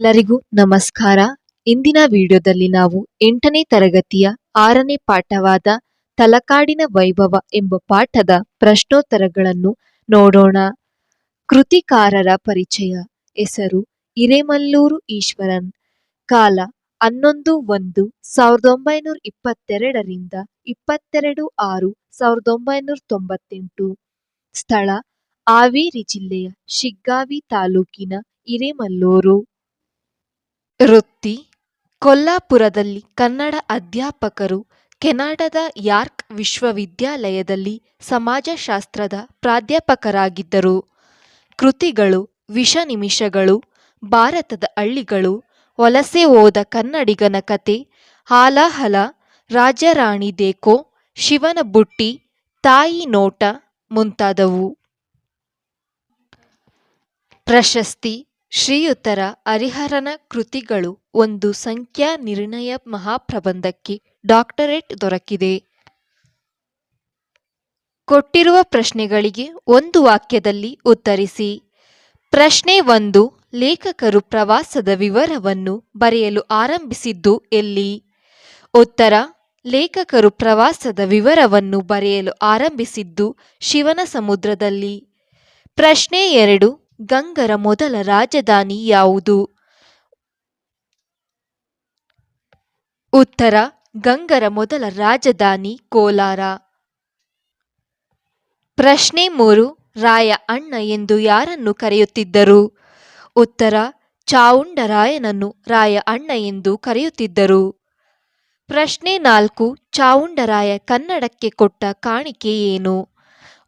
ಎಲ್ಲರಿಗೂ ನಮಸ್ಕಾರ. ಇಂದಿನ ವಿಡಿಯೋದಲ್ಲಿ ನಾವು ಎಂಟನೇ ತರಗತಿಯ ಆರನೇ ಪಾಠವಾದ ತಲಕಾಡಿನ ವೈಭವ ಎಂಬ ಪಾಠದ ಪ್ರಶ್ನೋತ್ತರಗಳನ್ನು ನೋಡೋಣ. ಕೃತಿಕಾರರ ಪರಿಚಯ. ಹೆಸರು ಹಿರೇಮಲ್ಲೂರು ಈಶ್ವರನ್. ಕಾಲ ಹನ್ನೊಂದು ಒಂದು ಸಾವಿರದ ಒಂಬೈನೂರ ಇಪ್ಪತ್ತೆರಡರಿಂದ ಇಪ್ಪತ್ತೆರಡು ಆರು ಸಾವಿರದ ಒಂಬೈನೂರ ತೊಂಬತ್ತೆಂಟು. ಸ್ಥಳ ಹಾವೇರಿ ಜಿಲ್ಲೆಯ ಶಿಗ್ಗಾವಿ ತಾಲೂಕಿನ ಹಿರೇಮಲ್ಲೂರು. ವೃತ್ತಿ, ಕೊಲ್ಲಾಪುರದಲ್ಲಿ ಕನ್ನಡ ಅಧ್ಯಾಪಕರು ಕೆನಡಾದ ಯಾರ್ಕ್ ವಿಶ್ವವಿದ್ಯಾಲಯದಲ್ಲಿ ಸಮಾಜಶಾಸ್ತ್ರದ ಪ್ರಾಧ್ಯಾಪಕರಾಗಿದ್ದರು. ಕೃತಿಗಳು, ವಿಷ ನಿಮಿಷಗಳು, ಭಾರತದ ಹಳ್ಳಿಗಳು, ವಲಸೆ ಹೋದ ಕನ್ನಡಿಗನ ಕತೆ, ಹಾಲಾಹಲ, ರಾಜರಾಣಿ ದೇಕೋ, ಶಿವನ ಬುಟ್ಟಿ, ತಾಯಿ ನೋಟ ಮುಂತಾದವು. ಪ್ರಶಸ್ತಿ ಶ್ರೀಯುತರ ಹರಿಹರನ ಕೃತಿಗಳು ಒಂದು ಸಂಖ್ಯಾ ನಿರ್ಣಯ ಮಹಾಪ್ರಬಂಧಕ್ಕೆ ಡಾಕ್ಟರೇಟ್ ದೊರಕಿದೆ. ಕೊಟ್ಟಿರುವ ಪ್ರಶ್ನೆಗಳಿಗೆ ಒಂದು ವಾಕ್ಯದಲ್ಲಿ ಉತ್ತರಿಸಿ. ಪ್ರಶ್ನೆ ಒಂದು, ಲೇಖಕರು ಪ್ರವಾಸದ ವಿವರವನ್ನು ಬರೆಯಲು ಆರಂಭಿಸಿದ್ದು ಎಲ್ಲಿ? ಉತ್ತರ, ಲೇಖಕರು ಪ್ರವಾಸದ ವಿವರವನ್ನು ಬರೆಯಲು ಆರಂಭಿಸಿದ್ದು ಶಿವನ ಸಮುದ್ರದಲ್ಲಿ ಪ್ರಶ್ನೆ ಎರಡು ಗಂಗರ ಮೊದಲ ರಾಜಧಾನಿ ಯಾವುದು? ಉತ್ತರ, ಗಂಗರ ಮೊದಲ ರಾಜಧಾನಿ ಕೋಲಾರ. ಪ್ರಶ್ನೆ ಮೂರು ರಾಯ ಅಣ್ಣ ಎಂದು ಯಾರನ್ನು ಕರೆಯುತ್ತಿದ್ದರು? ಉತ್ತರ, ಚಾವುಂಡರಾಯನನ್ನು ರಾಯ ಅಣ್ಣ ಎಂದು ಕರೆಯುತ್ತಿದ್ದರು. ಪ್ರಶ್ನೆ ನಾಲ್ಕು, ಚಾವುಂಡರಾಯ ಕನ್ನಡಕ್ಕೆ ಕೊಟ್ಟ ಕಾಣಿಕೆ ಏನು?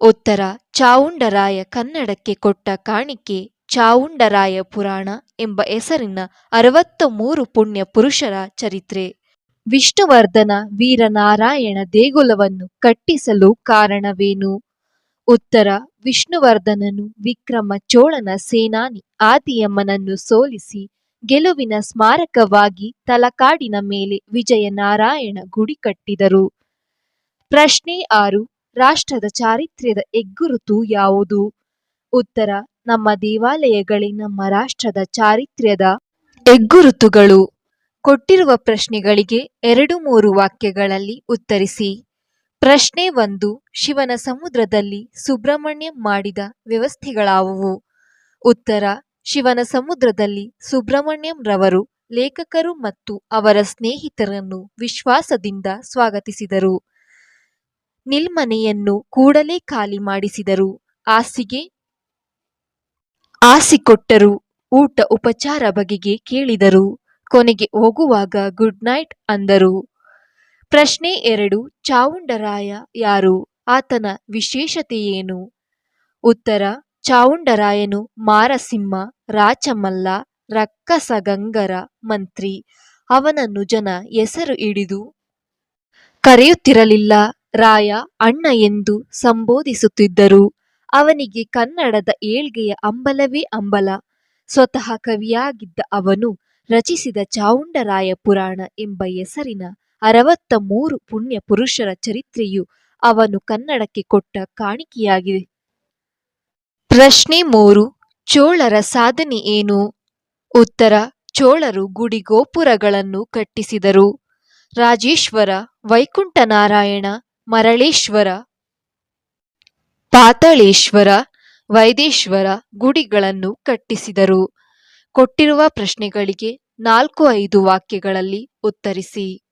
ಉತ್ತರ, ಚಾವುಂಡರಾಯ ಕನ್ನಡಕ್ಕೆ ಕೊಟ್ಟ ಕಾಣಿಕೆ, ಚಾವುಂಡರಾಯ ಪುರಾಣ ಎಂಬ ಹೆಸರಿನ ಅರವತ್ತ ಮೂರು ಪುಣ್ಯ ಪುರುಷರ ಚರಿತ್ರೆ. ವಿಷ್ಣುವರ್ಧನ ವೀರನಾರಾಯಣ ದೇಗುಲವನ್ನು ಕಟ್ಟಿಸಲು ಕಾರಣವೇನು? ಉತ್ತರ, ವಿಷ್ಣುವರ್ಧನನು ವಿಕ್ರಮ ಚೋಳನ ಸೇನಾನಿ ಆದಿಯಮ್ಮನನ್ನು ಸೋಲಿಸಿ ಗೆಲುವಿನ ಸ್ಮಾರಕವಾಗಿ ತಲಕಾಡಿನ ಮೇಲೆ ವಿಜಯನಾರಾಯಣ ಗುಡಿ ಕಟ್ಟಿದರು. ಪ್ರಶ್ನೆ ಆರು ರಾಷ್ಟ್ರದ ಚಾರಿತ್ರ್ಯದ ಹೆಗ್ಗುರುತು ಯಾವುದು? ಉತ್ತರ, ನಮ್ಮ ದೇವಾಲಯಗಳೇ ನಮ್ಮ ರಾಷ್ಟ್ರದ ಚಾರಿತ್ರ್ಯದ ಹೆಗ್ಗುರುತುಗಳು ಕೊಟ್ಟಿರುವ ಪ್ರಶ್ನೆಗಳಿಗೆ ಎರಡು ಮೂರು ವಾಕ್ಯಗಳಲ್ಲಿ ಉತ್ತರಿಸಿ. ಪ್ರಶ್ನೆ ಒಂದು, ಶಿವನ ಸಮುದ್ರದಲ್ಲಿ ಸುಬ್ರಹ್ಮಣ್ಯ ಮಾಡಿದ ವ್ಯವಸ್ಥೆಗಳಾವುವು? ಉತ್ತರ, ಶಿವನ ಸಮುದ್ರದಲ್ಲಿ ಸುಬ್ರಹ್ಮಣ್ಯಂ ರವರು ಲೇಖಕರು ಮತ್ತು ಅವರ ಸ್ನೇಹಿತರನ್ನು ವಿಶ್ವಾಸದಿಂದ ಸ್ವಾಗತಿಸಿದರು. ನಿಲ್ಮನೆಯನ್ನು ಕೂಡಲೇ ಖಾಲಿ ಮಾಡಿಸಿದರು. ಆಸಿಗೆ ಆಸಿಕೊಟ್ಟರು ಊಟ ಉಪಚಾರ ಬಗೆಗೆ ಕೇಳಿದರು. ಕೊನೆಗೆ ಹೋಗುವಾಗ ಗುಡ್ ನೈಟ್ ಅಂದರು. ಪ್ರಶ್ನೆ ಎರಡು, ಚಾವುಂಡರಾಯ ಯಾರು? ಆತನ ವಿಶೇಷತೆಯೇನು? ಉತ್ತರ, ಚಾವುಂಡರಾಯನು ಮಾರಸಿಂಹ, ರಾಚಮಲ್ಲ, ರಕ್ಕಸಗಂಗರ ಮಂತ್ರಿ. ಅವನನ್ನು ಜನ ಹೆಸರು ಹಿಡಿದು ಕರೆಯುತ್ತಿರಲಿಲ್ಲ. ರಾಯ ಅಣ್ಣ ಎಂದು ಸಂಬೋಧಿಸುತ್ತಿದ್ದರು. ಅವನಿಗೆ ಕನ್ನಡದ ಏಳ್ಗೆಯ ಅಂಬಲವೇ ಅಂಬಲ. ಸ್ವತಃ ಕವಿಯಾಗಿದ್ದ ಅವನು ರಚಿಸಿದ ಚಾವುಂಡರಾಯ ಪುರಾಣ ಎಂಬ ಹೆಸರಿನ ಅರವತ್ತ ಮೂರು ಪುಣ್ಯ ಪುರುಷರ ಚರಿತ್ರೆಯು ಅವನು ಕನ್ನಡಕ್ಕೆ ಕೊಟ್ಟ ಕಾಣಿಕೆಯಾಗಿದೆ. ಪ್ರಶ್ನೆ ಮೂರು, ಚೋಳರ ಸಾಧನೆ ಏನು? ಉತ್ತರ, ಚೋಳರು ಗುಡಿಗೋಪುರಗಳನ್ನು ಕಟ್ಟಿಸಿದರು. ರಾಜೇಶ್ವರ, ವೈಕುಂಠನಾರಾಯಣ ಮರಳೇಶ್ವರ, ಪಾತಾಳೇಶ್ವರ, ವೈದೇಶ್ವರ ಗುಡಿಗಳನ್ನು ಕಟ್ಟಿಸಿದರು. ಕೊಟ್ಟಿರುವ ಪ್ರಶ್ನೆಗಳಿಗೆ ನಾಲ್ಕು ಐದು ವಾಕ್ಯಗಳಲ್ಲಿ ಉತ್ತರಿಸಿ.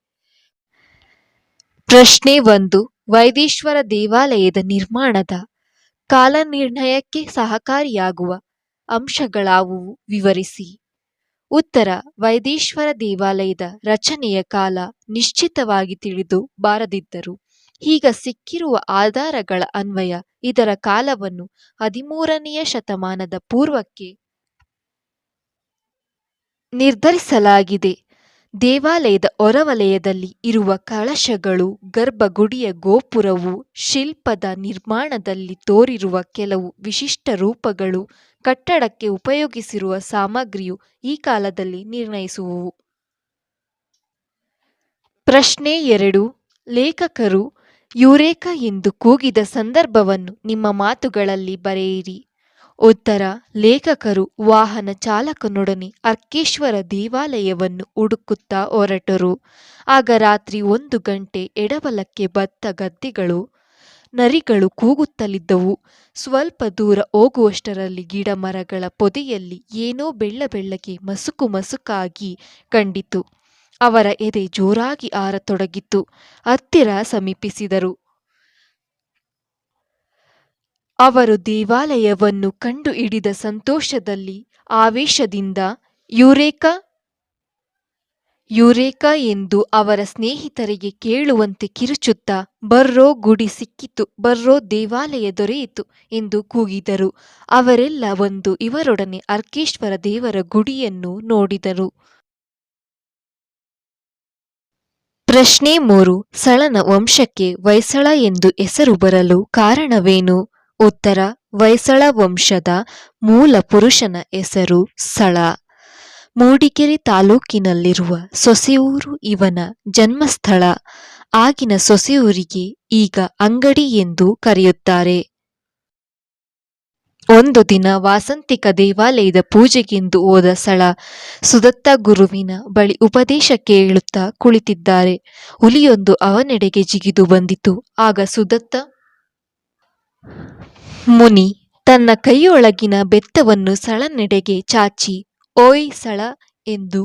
ಪ್ರಶ್ನೆ ಒಂದು, ವೈದೇಶ್ವರ ದೇವಾಲಯದ ನಿರ್ಮಾಣದ ಕಾಲನಿರ್ಣಯಕ್ಕೆ ಸಹಕಾರಿಯಾಗುವ ಅಂಶಗಳಾವುವು? ವಿವರಿಸಿ. ಉತ್ತರ, ವೈದೇಶ್ವರ ದೇವಾಲಯದ ರಚನೆಯ ಕಾಲ ನಿಶ್ಚಿತವಾಗಿ ತಿಳಿದು ಬಾರದಿದ್ದರು. ಈಗ ಸಿಕ್ಕಿರುವ ಆಧಾರಗಳ ಅನ್ವಯ ಇದರ ಕಾಲವನ್ನು ಹದಿಮೂರನೆಯ ಶತಮಾನದ ಪೂರ್ವಕ್ಕೆ ನಿರ್ಧರಿಸಲಾಗಿದೆ. ದೇವಾಲಯದ ಹೊರವಲಯದಲ್ಲಿ ಇರುವ ಕಳಶಗಳು, ಗರ್ಭಗುಡಿಯ ಗೋಪುರವು, ಶಿಲ್ಪದ ನಿರ್ಮಾಣದಲ್ಲಿ ತೋರಿರುವ ಕೆಲವು ವಿಶಿಷ್ಟ ರೂಪಗಳು, ಕಟ್ಟಡಕ್ಕೆ ಉಪಯೋಗಿಸಿರುವ ಸಾಮಗ್ರಿಯು ಈ ಕಾಲದಲ್ಲಿ ನಿರ್ಣಯಿಸುವುವು. ಪ್ರಶ್ನೆ ಎರಡು, ಲೇಖಕರು ಯುರೇಕ ಎಂದು ಕೂಗಿದ ಸಂದರ್ಭವನ್ನು ನಿಮ್ಮ ಮಾತುಗಳಲ್ಲಿ ಬರೆಯಿರಿ. ಉತ್ತರ, ಲೇಖಕರು ವಾಹನ ಚಾಲಕನೊಡನೆ ಅರ್ಕೇಶ್ವರ ದೇವಾಲಯವನ್ನು ಹುಡುಕುತ್ತಾ ಹೊರಟರು. ಆಗ ರಾತ್ರಿ ಒಂದು ಗಂಟೆ ಎಡಬಲಕ್ಕೆ ಬತ್ತ ಗದ್ದೆಗಳು, ನರಿಗಳು ಕೂಗುತ್ತಲಿದ್ದವು. ಸ್ವಲ್ಪ ದೂರ ಹೋಗುವಷ್ಟರಲ್ಲಿ ಗಿಡ ಮರಗಳ ಪೊದೆಯಲ್ಲಿ ಏನೋ ಬೆಳ್ಳ ಬೆಳ್ಳಗೆ ಮಸುಕು ಮಸುಕಾಗಿ ಕಂಡಿತು. ಅವರ ಎದೆ ಜೋರಾಗಿ ಆರತೊಡಗಿತ್ತು. ಹತ್ತಿರ ಸಮೀಪಿಸಿದರು. ಅವರು ದೇವಾಲಯವನ್ನು ಕಂಡು ಹಿಡಿದ ಸಂತೋಷದಲ್ಲಿ ಆವೇಶದಿಂದ, ಯುರೇಕ ಯುರೇಕ ಎಂದು ಅವರ ಸ್ನೇಹಿತರಿಗೆ ಕೇಳುವಂತೆ ಕಿರುಚುತ್ತಾ, ಬರ್ರೋ ಗುಡಿ ಸಿಕ್ಕಿತು, ಬರ್ರೋ ದೇವಾಲಯ ದೊರೆಯಿತು ಎಂದು ಕೂಗಿದರು. ಅವರೆಲ್ಲ ಒಂದು ಇವರೊಡನೆ ಅರ್ಕೇಶ್ವರ ದೇವರ ಗುಡಿಯನ್ನು ನೋಡಿದರು. ಪ್ರಶ್ನೆ ಮೂರು. ಸಳನ ವಂಶಕ್ಕೆ ಹೊಯ್ಸಳ ಎಂದು ಹೆಸರು ಬರಲು ಕಾರಣವೇನು? ಉತ್ತರ. ಹೊಯ್ಸಳ ವಂಶದ ಮೂಲ ಪುರುಷನ ಹೆಸರು ಸಳ. ಮೂಡಿಗೆರೆ ತಾಲೂಕಿನಲ್ಲಿರುವ ಸೊಸೆಯೂರು ಇವನ ಜನ್ಮಸ್ಥಳ. ಆಗಿನ ಸೊಸೆಯೂರಿಗೆ ಈಗ ಅಂಗಡಿ ಎಂದು ಕರೆಯುತ್ತಾರೆ. ಒಂದು ದಿನ ವಾಸಂತಿಕ ದೇವಾಲಯದ ಪೂಜೆಗೆಂದು ಹೋದ ಸಳ ಸುದತ್ತ ಗುರುವಿನ ಬಳಿ ಉಪದೇಶ ಕೇಳುತ್ತಾ ಕುಳಿತಿದ್ದಾರೆ. ಹುಲಿಯೊಂದು ಅವನೆಡೆಗೆ ಜಿಗಿದು ಬಂದಿತು. ಆಗ ಸುದತ್ತ, ಮುನಿ, ತನ್ನ ಕೈಯೊಳಗಿನ ಬೆತ್ತವನ್ನು ಸಳನೆಡೆಗೆ ಚಾಚಿ, ಓಯ್ ಸಳ ಎಂದು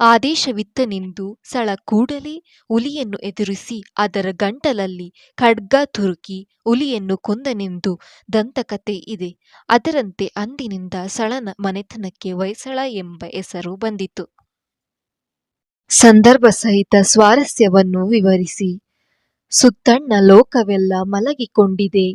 ಆದೇಶವಿತ್ತನೆಂದು ಸಳ ಕೂಡಲೇ ಹುಲಿಯನ್ನು ಎದುರಿಸಿ ಅದರ ಗಂಟಲಲ್ಲಿ ಖಡ್ಗ ತುರುಕಿ ಹುಲಿಯನ್ನು ಕೊಂದನೆಂದು ದಂತಕತೆ ಇದೆ. ಅದರಂತೆ ಅಂದಿನಿಂದ ಸಳನ ಮನೆತನಕ್ಕೆ ಹೊಯ್ಸಳ ಎಂಬ ಹೆಸರು ಬಂದಿತು. ಸಂದರ್ಭ ಸಹಿತ ಸ್ವಾರಸ್ಯವನ್ನು ವಿವರಿಸಿ, ಸುತ್ತಣ್ಣ ಲೋಕವೆಲ್ಲ ಮಲಗಿಕೊಂಡಿದೆ.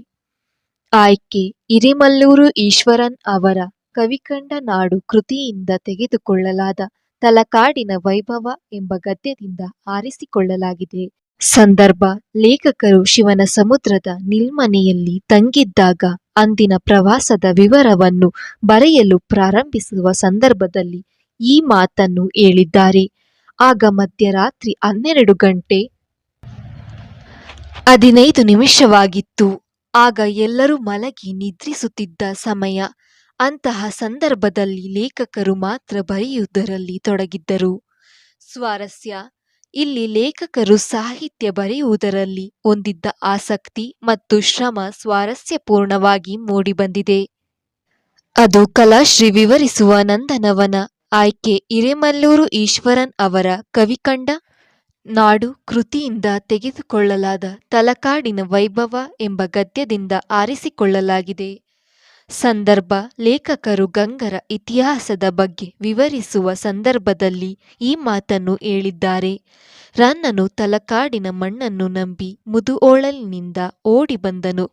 ಆಯ್ಕೆ ಇರಿಮಲ್ಲೂರು ಈಶ್ವರನ್ ಅವರ ಕವಿಕಂಡ ನಾಡು ಕೃತಿಯಿಂದ ತೆಗೆದುಕೊಳ್ಳಲಾದ ತಲಕಾಡಿನ ವೈಭವ ಎಂಬ ಗದ್ಯದಿಂದ ಆರಿಸಿಕೊಳ್ಳಲಾಗಿದೆ. ಸಂದರ್ಭ, ಲೇಖಕರು ಶಿವನ ಸಮುದ್ರದ ನಿಲ್ಮನೆಯಲ್ಲಿ ತಂಗಿದ್ದಾಗ ಅಂದಿನ ಪ್ರವಾಸದ ವಿವರವನ್ನು ಬರೆಯಲು ಪ್ರಾರಂಭಿಸುವ ಸಂದರ್ಭದಲ್ಲಿ ಈ ಮಾತನ್ನು ಹೇಳಿದ್ದಾರೆ. ಆಗ ಮಧ್ಯರಾತ್ರಿ ಹನ್ನೆರಡು ಗಂಟೆ ಹದಿನೈದು ನಿಮಿಷವಾಗಿತ್ತು. ಆಗ ಎಲ್ಲರೂ ಮಲಗಿ ನಿದ್ರಿಸುತ್ತಿದ್ದ ಸಮಯ. ಅಂತಹ ಸಂದರ್ಭದಲ್ಲಿ ಲೇಖಕರು ಮಾತ್ರ ಬರೆಯುವುದರಲ್ಲಿ ತೊಡಗಿದ್ದರು. ಸ್ವಾರಸ್ಯ. ಇಲ್ಲಿ ಲೇಖಕರು ಸಾಹಿತ್ಯ ಬರೆಯುವುದರಲ್ಲಿ ಹೊಂದಿದ್ದ ಆಸಕ್ತಿ ಮತ್ತು ಶ್ರಮ ಸ್ವಾರಸ್ಯಪೂರ್ಣವಾಗಿ ಮೂಡಿಬಂದಿದೆ. ಅದು ಕಲಾಶ್ರೀ ವಿವರಿಸುವ ನಂದನವನ ಆಯ್ಕೆ. ಹಿರೇಮಲ್ಲೂರು ಈಶ್ವರನ್ ಅವರ ಕವಿಕಂಡ ನಾಡು ಕೃತಿಯಿಂದ ತೆಗೆದುಕೊಳ್ಳಲಾದ ತಲಕಾಡಿನ ವೈಭವ ಎಂಬ ಗದ್ಯದಿಂದ ಆರಿಸಿಕೊಳ್ಳಲಾಗಿದೆ. ಸಂದರ್ಭ ಲೇಖಕರು ಗಂಗರ ಇತಿಹಾಸದ ಬಗ್ಗೆ ವಿವರಿಸುವ ಸಂದರ್ಭದಲ್ಲಿ ಈ ಮಾತನ್ನು ಹೇಳಿದ್ದಾರೆ. ರನ್ನನು ತಲಕಾಡಿನ ಮಣ್ಣನ್ನು ನಂಬಿ ಮುದುಓಳಲಿನಿಂದ ಓಡಿ ಬಂದನು.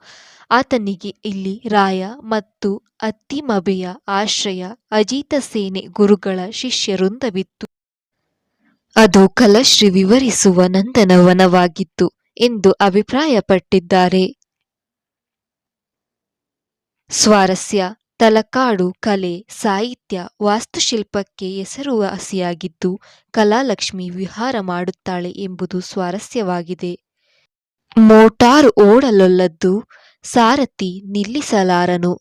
ಆತನಿಗೆ ಇಲ್ಲಿ ರಾಯ ಮತ್ತು ಅತ್ತಿಮಬೆಯ ಆಶ್ರಯ, ಅಜಿತ ಸೇನೆ ಗುರುಗಳ ಶಿಷ್ಯರುಂದವಿತ್ತು. ಅದು ಕಲಶ್ರೀ ವಿವರಿಸುವ ನಂದನವನವಾಗಿತ್ತು ಎಂದು ಅಭಿಪ್ರಾಯಪಟ್ಟಿದ್ದಾರೆ. ಸ್ವಾರಸ್ಯ, ತಲಕಾಡು, ಕಲೆ, ಸಾಹಿತ್ಯ, ವಾಸ್ತುಶಿಲ್ಪಕ್ಕೆ ಹೆಸರುವಾಸಿಯಾಗಿದ್ದು ಕಲಾಲಕ್ಷ್ಮಿ ವಿಹಾರ ಮಾಡುತ್ತಾಳೆ ಎಂಬುದು ಸ್ವಾರಸ್ಯವಾಗಿದೆ. ಮೋಟಾರು ಓಡಲೊಲ್ಲದ್ದು ಸಾರಥಿ ನಿಲ್ಲಿಸಲಾರನು.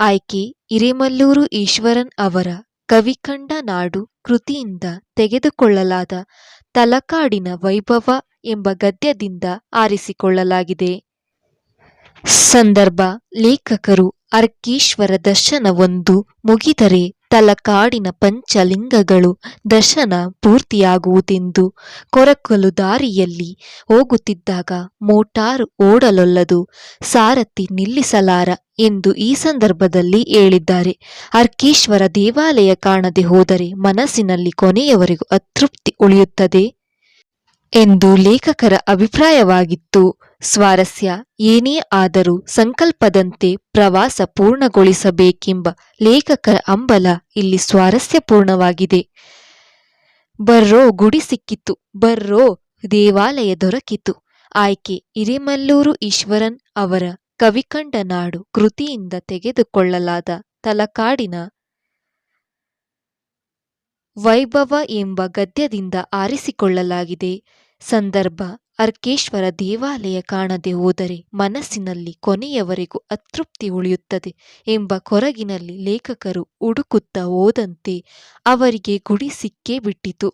ಆಯ್ಕೆ ಹಿರೇಮಲ್ಲೂರು ಈಶ್ವರನ್ ಅವರ ಕವಿಕಂಡ ನಾಡು ಕೃತಿಯಿಂದ ತೆಗೆದುಕೊಳ್ಳಲಾದ ತಲಕಾಡಿನ ವೈಭವ ಎಂಬ ಗದ್ಯದಿಂದ ಆರಿಸಿಕೊಳ್ಳಲಾಗಿದೆ. ಸಂದರ್ಭ, ಲೇಖಕರು ಅರ್ಕೀಶ್ವರ ದರ್ಶನವೊಂದು ಮುಗಿದರೆ ತಲಕಾಡಿನ ಪಂಚಲಿಂಗಗಳು ದರ್ಶನ ಪೂರ್ತಿಯಾಗುವುದೆಂದು ಕೊರಕಲು ದಾರಿಯಲ್ಲಿ ಹೋಗುತ್ತಿದ್ದಾಗ ಮೋಟಾರು ಓಡಲೊಲ್ಲದು ಸಾರಥಿ ನಿಲ್ಲಿಸಲಾರ ಎಂದು ಈ ಸಂದರ್ಭದಲ್ಲಿ ಹೇಳಿದ್ದಾರೆ. ಅರ್ಕೀಶ್ವರ ದೇವಾಲಯ ಕಾಣದೆ ಹೋದರೆ ಮನಸ್ಸಿನಲ್ಲಿ ಕೊನೆಯವರೆಗೂ ಅತೃಪ್ತಿ ಉಳಿಯುತ್ತದೆ ಎಂದು ಲೇಖಕರ ಅಭಿಪ್ರಾಯವಾಗಿತ್ತು. ಸ್ವಾರಸ್ಯ, ಏನೇ ಆದರೂ ಸಂಕಲ್ಪದಂತೆ ಪ್ರವಾಸ ಪೂರ್ಣಗೊಳಿಸಬೇಕೆಂಬ ಲೇಖಕರ ಅಂಬಲ ಇಲ್ಲಿ ಸ್ವಾರಸ್ಯಪೂರ್ಣವಾಗಿದೆ. ಬರ್ರೋ, ಗುಡಿ ಸಿಕ್ಕಿತು. ಬರ್ರೋ, ದೇವಾಲಯ ದೊರಕಿತು. ಆಯ್ಕೆ ಇರಿಮಲ್ಲೂರು ಈಶ್ವರನ್ ಅವರ ಕವಿಕಂಡ ನಾಡು ಕೃತಿಯಿಂದ ತೆಗೆದುಕೊಳ್ಳಲಾದ ತಲಕಾಡಿನ ವೈಭವ ಎಂಬ ಗದ್ಯದಿಂದ ಆರಿಸಿಕೊಳ್ಳಲಾಗಿದೆ. ಸಂದರ್ಭ ಅರ್ಕೇಶ್ವರ ದೇವಾಲಯ ಕಾಣದೆ ಹೋದರೆ ಮನಸ್ಸಿನಲ್ಲಿ ಕೊನೆಯವರೆಗೂ ಅತೃಪ್ತಿ ಉಳಿಯುತ್ತದೆ ಎಂಬ ಕೊರಗಿನಲ್ಲಿ ಲೇಖಕರು ಹುಡುಕುತ್ತಾ ಹೋದಂತೆ ಅವರಿಗೆ ಗುಡಿ ಸಿಕ್ಕೇ ಬಿಟ್ಟಿತು.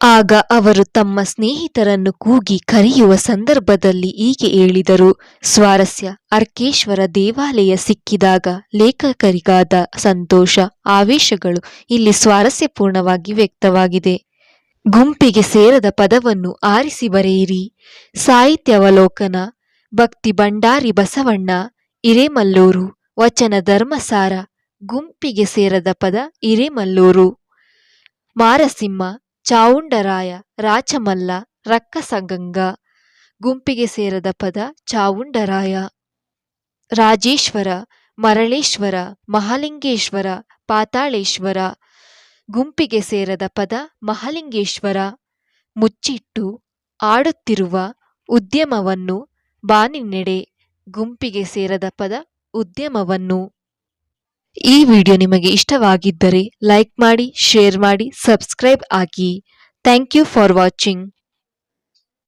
ಆಗ ಅವರು ತಮ್ಮ ಸ್ನೇಹಿತರನ್ನು ಕೂಗಿ ಕರೆಯುವ ಸಂದರ್ಭದಲ್ಲಿ ಹೀಗೆ ಹೇಳಿದರು, ಸ್ವಾರಸ್ಯ, ಅರ್ಕೇಶ್ವರ ದೇವಾಲಯ ಸಿಕ್ಕಿದಾಗ ಲೇಖಕರಿಗಾದ ಸಂತೋಷ, ಆವೇಶಗಳು ಇಲ್ಲಿ ಸ್ವಾರಸ್ಯಪೂರ್ಣವಾಗಿ ವ್ಯಕ್ತವಾಗಿದೆ. ಗುಂಪಿಗೆ ಸೇರದ ಪದವನ್ನು ಆರಿಸಿ ಬರೆಯಿರಿ. ಸಾಹಿತ್ಯಾವಲೋಕನ, ಭಕ್ತಿ ಭಂಡಾರಿ ಬಸವಣ್ಣ ಇರೇಮಲ್ಲೂರು ವಚನ ಧರ್ಮಸಾರ, ಗುಂಪಿಗೆ ಸೇರದ ಪದ ಇರೇಮಲ್ಲೂರು ಮಾರಸಿಂಹ, ಚಾವುಂಡರಾಯ, ರಾಚಮಲ್ಲ, ರಕ್ಕಸಗಂಗ. ಗುಂಪಿಗೆ ಸೇರದ ಪದ ಚಾವುಂಡರಾಯ. ರಾಜೇಶ್ವರ, ಮರಳೇಶ್ವರ, ಮಹಾಲಿಂಗೇಶ್ವರ, ಪಾತಾಳೇಶ್ವರ. ಗುಂಪಿಗೆ ಸೇರದ ಪದ ಮಹಾಲಿಂಗೇಶ್ವರ. ಮುಚ್ಚಿಟ್ಟು ಆಡುತ್ತಿರುವ ಉದ್ಯಮವನ್ನು ಬಾನಿನೆಡೆ ಗುಂಪಿಗೆ ಸೇರದ ಪದ ಉದ್ಯಮವನ್ನು. ಈ ವಿಡಿಯೋ ನಿಮಗೆ ಇಷ್ಟವಾಗಿದ್ದರೆ ಲೈಕ್ ಮಾಡಿ, ಶೇರ್ ಮಾಡಿ, ಸಬ್ಸ್ಕ್ರೈಬ್ ಆಗಿ. Thank you for watching.